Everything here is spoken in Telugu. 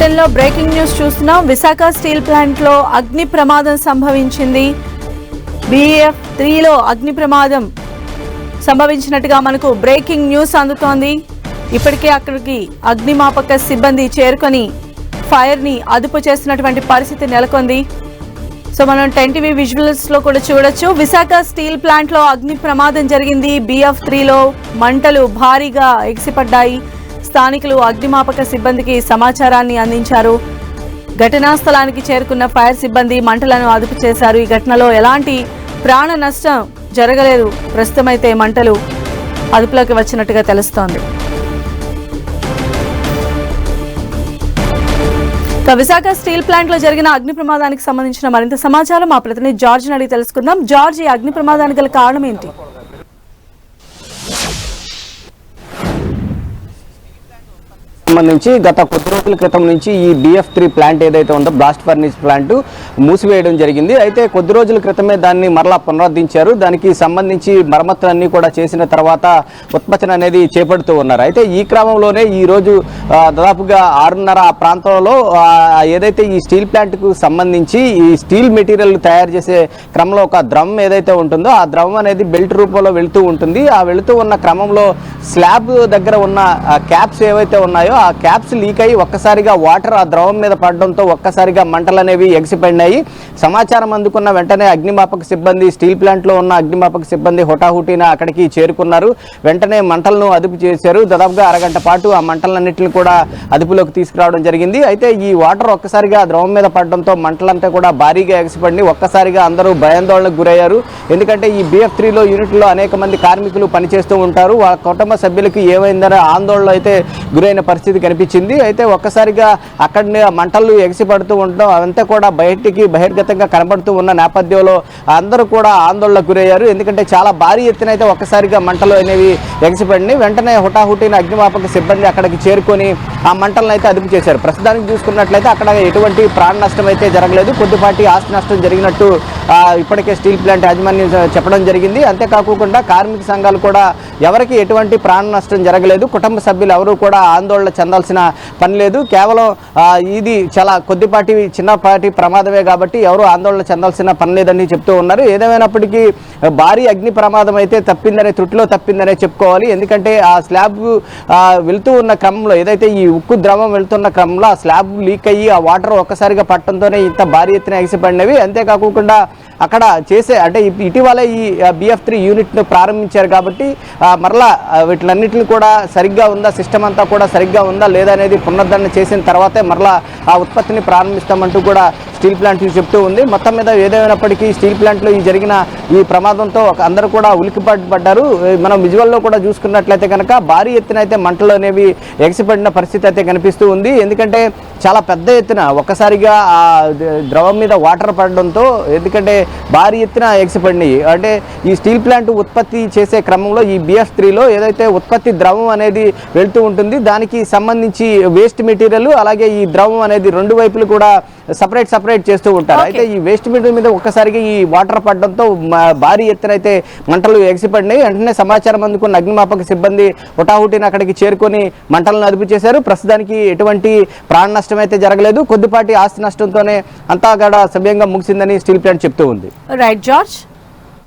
లో బ్రేకింగ్ న్యూస్ చూస్తున్నాం. విశాఖ స్టీల్ ప్లాంట్లో అగ్ని ప్రమాదం సంభవించింది. బిఎఫ్ త్రీలో అగ్ని ప్రమాదం సంభవించినట్టుగా మనకు బ్రేకింగ్ న్యూస్ అందుతోంది. ఇప్పటికే అక్కడికి అగ్నిమాపక సిబ్బంది చేరుకొని ఫైర్ని అదుపు చేస్తున్నటువంటి పరిస్థితి నెలకొంది. సో మనం టెన్ టీవీ విజువల్స్లో కూడా చూడొచ్చు. విశాఖ స్టీల్ ప్లాంట్లో అగ్ని ప్రమాదం జరిగింది. బిఎఫ్ త్రీలో మంటలు భారీగా ఎగిసిపడ్డాయి. స్థానికులు అగ్నిమాపక సిబ్బందికి సమాచారాన్ని అందించారు. ఘటనా స్థలానికి చేరుకున్న ఫైర్ సిబ్బంది మంటలను అదుపు చేశారు. ఈ ఘటనలో ఎలాంటి ప్రాణ నష్టం జరగలేదు. ప్రస్తుతమైతే మంటలు అదుపులోకి వచ్చినట్టుగా తెలుస్తోంది. విశాఖ స్టీల్ ప్లాంట్లో జరిగిన అగ్ని ప్రమాదానికి సంబంధించిన మరింత సమాచారం మా ప్రతినిధి జార్జ్ అడిగి తెలుసుకుందాం. జార్జ్ ఈ అగ్ని ప్రమాదానికి గల కారణం ఏంటి? సంబంధించి గత కొద్ది రోజుల క్రితం నుంచి ఈ బిఎఫ్ త్రీ ప్లాంట్ ఏదైతే ఉందో బ్లాస్ట్ ఫర్నిస్ ప్లాంట్ మూసివేయడం జరిగింది. అయితే కొద్ది రోజుల క్రితమే దాన్ని మరలా పునరుద్ధరించారు. దానికి సంబంధించి మరమ్మతులన్నీ కూడా చేసిన తర్వాత ఉత్పత్తిని అనేది చేపడుతూ ఉన్నారు. అయితే ఈ క్రమంలోనే ఈ రోజు దాదాపుగా ఆరున్నర ఆ ప్రాంతంలో ఏదైతే ఈ స్టీల్ ప్లాంట్కు సంబంధించి ఈ స్టీల్ మెటీరియల్ తయారు చేసే క్రమంలో ఒక ద్రవం ఏదైతే ఉంటుందో ఆ ద్రవం అనేది బెల్ట్ రూపంలో వెళుతూ ఉంటుంది. ఆ వెళుతూ ఉన్న క్రమంలో స్లాబ్ దగ్గర ఉన్న క్యాప్స్ ఏవైతే ఉన్నాయో ఆ క్యాప్స్ లీక్ అయ్యి ఒక్కసారిగా వాటర్ ఆ ద్రవం మీద పడడంతో ఒక్కసారిగా మంటలు అనేవి ఎగిసిపడినాయి. సమాచారం అందుకున్న వెంటనే అగ్నిమాపక సిబ్బంది స్టీల్ ప్లాంట్లో ఉన్న అగ్నిమాపక సిబ్బంది హుటాహుటీన అక్కడికి చేరుకున్నారు. వెంటనే మంటలను అదుపు చేశారు. దాదాపుగా అరగంట పాటు ఆ మంటలన్నింటిని కూడా అదుపులోకి తీసుకురావడం జరిగింది. అయితే ఈ వాటర్ ఒక్కసారిగా ఆ ద్రవం మీద పడడంతో మంటలంతా కూడా భారీగా ఎగసిపడి ఒక్కసారిగా అందరూ భయాందోళనకు గురయ్యారు. ఎందుకంటే ఈ బిఎఫ్ త్రీలో యూనిట్లో అనేక మంది కార్మికులు పనిచేస్తూ ఉంటారు. వాళ్ళ కుటుంబ సభ్యులకి ఏమైందనే ఆందోళన అయితే గురైన పరిస్థితి కనిపించింది. అయితే ఒక్కసారిగా అక్కడనే మంటలు ఎగిసిపడుతూ ఉండడం అదంతా కూడా బయటికి బహిర్గతంగా కనబడుతూ ఉన్న నేపథ్యంలో అందరూ కూడా ఆందోళనకు గురయ్యారు. ఎందుకంటే చాలా భారీ ఎత్తున అయితే ఒక్కసారిగా మంటలు అనేవి ఎగిసిపడినాయి వెంటనే హుటాహుటిన అగ్నిమాపక సిబ్బంది అక్కడికి చేరుకొని ఆ మంటలను అయితే అదుపు చేశారు. ప్రస్తుతానికి చూసుకున్నట్లయితే అక్కడ ఎటువంటి ప్రాణ నష్టం అయితే జరగలేదు. కొద్దిపాటి ఆస్తి నష్టం జరిగినట్టు ఇప్పటికే స్టీల్ ప్లాంట్ యాజమాన్యం చెప్పడం జరిగింది. అంతేకాకుండా కార్మిక సంఘాలు కూడా ఎవరికి ఎటువంటి ప్రాణ నష్టం జరగలేదు. కుటుంబ సభ్యులు ఎవరు కూడా ఆందోళన చెందాల్సిన పని లేదు. కేవలం ఇది చాలా కొద్దిపాటి చిన్నపాటి ప్రమాదమే కాబట్టి ఎవరు ఆందోళన చెందాల్సిన పని లేదని చెప్తూ ఉన్నారు. ఏదేమైనప్పటికీ భారీ అగ్ని ప్రమాదం అయితే తప్పిందనే త్రుటిలో తప్పిందనే చెప్పుకోవాలి. ఎందుకంటే ఆ స్లాబ్ వెళ్తూ ఉన్న క్రమంలో ఏదైతే ఈ ఉక్కు ద్రవం వెళ్తున్న క్రమంలో ఆ స్లాబ్ లీక్ అయ్యి ఆ వాటర్ ఒక్కసారిగా పట్టడంతోనే ఇంత భారీ ఎత్తున ఎగిసిపడినవి. అంతేకాకుండా అక్కడ చేసే అంటే ఇటీవలే ఇటీవల ఈ బిఎఫ్ త్రీ యూనిట్ను ప్రారంభించారు కాబట్టి మరలా వీటిలన్నింటిని కూడా సరిగ్గా ఉందా సిస్టమ్ అంతా కూడా సరిగ్గా ఉందా లేదా అనేది పునరుద్ధరణ చేసిన తర్వాతే మరలా ఆ ఉత్పత్తిని ప్రారంభిస్తామంటూ కూడా స్టీల్ ప్లాంట్ చెప్తూ ఉంది. మొత్తం మీద ఏదేమైనప్పటికీ స్టీల్ ప్లాంట్లో ఈ జరిగిన ఈ ప్రమాదంతో అందరూ కూడా ఉలికిపాటు పడ్డారు మనం విజువల్లో కూడా చూసుకున్నట్లయితే కనుక భారీ ఎత్తున అయితే మంటలు అనేవి ఎగసిపడిన పరిస్థితి అయితే కనిపిస్తూ ఉంది. ఎందుకంటే చాలా పెద్ద ఎత్తున ఒక్కసారిగా ఆ ద్రవం మీద వాటర్ పడడంతో ఎందుకంటే భారీ ఎత్తున ఎగసిపడినాయి. అంటే ఈ స్టీల్ ప్లాంట్ ఉత్పత్తి చేసే క్రమంలో ఈ బిఎఫ్ త్రీలో ఏదైతే ఉత్పత్తి ద్రవం అనేది వెళ్తూ ఉంటుంది దానికి సంబంధించి వేస్ట్ మెటీరియల్ అలాగే ఈ ద్రవం అనేది రెండు వైపులు కూడా సపరేట్ సపరేట్ చేస్తూ ఉంటారు. అయితే ఈ వేస్ట్ మెటీరియల్ మీద ఒక్కసారిగా ఈ వాటర్ పడడంతో భారీ ఎత్తున అయితే మంటలు ఎగసిపడినాయి. వెంటనే సమాచారం అందుకున్న అగ్నిమాపక సిబ్బంది హుటాహుటిన అక్కడికి చేరుకొని మంటలను అదుపు చేశారు. ప్రస్తుతానికి ఎటువంటి ప్రాణ నష్టం అయితే జరగలేదు. కొద్దిపాటి ఆస్తి నష్టంతోనే అంతా కూడా సవ్యంగా ముగిసిందని స్టీల్ ప్లాంట్ చెప్తూ ఉంది. Right George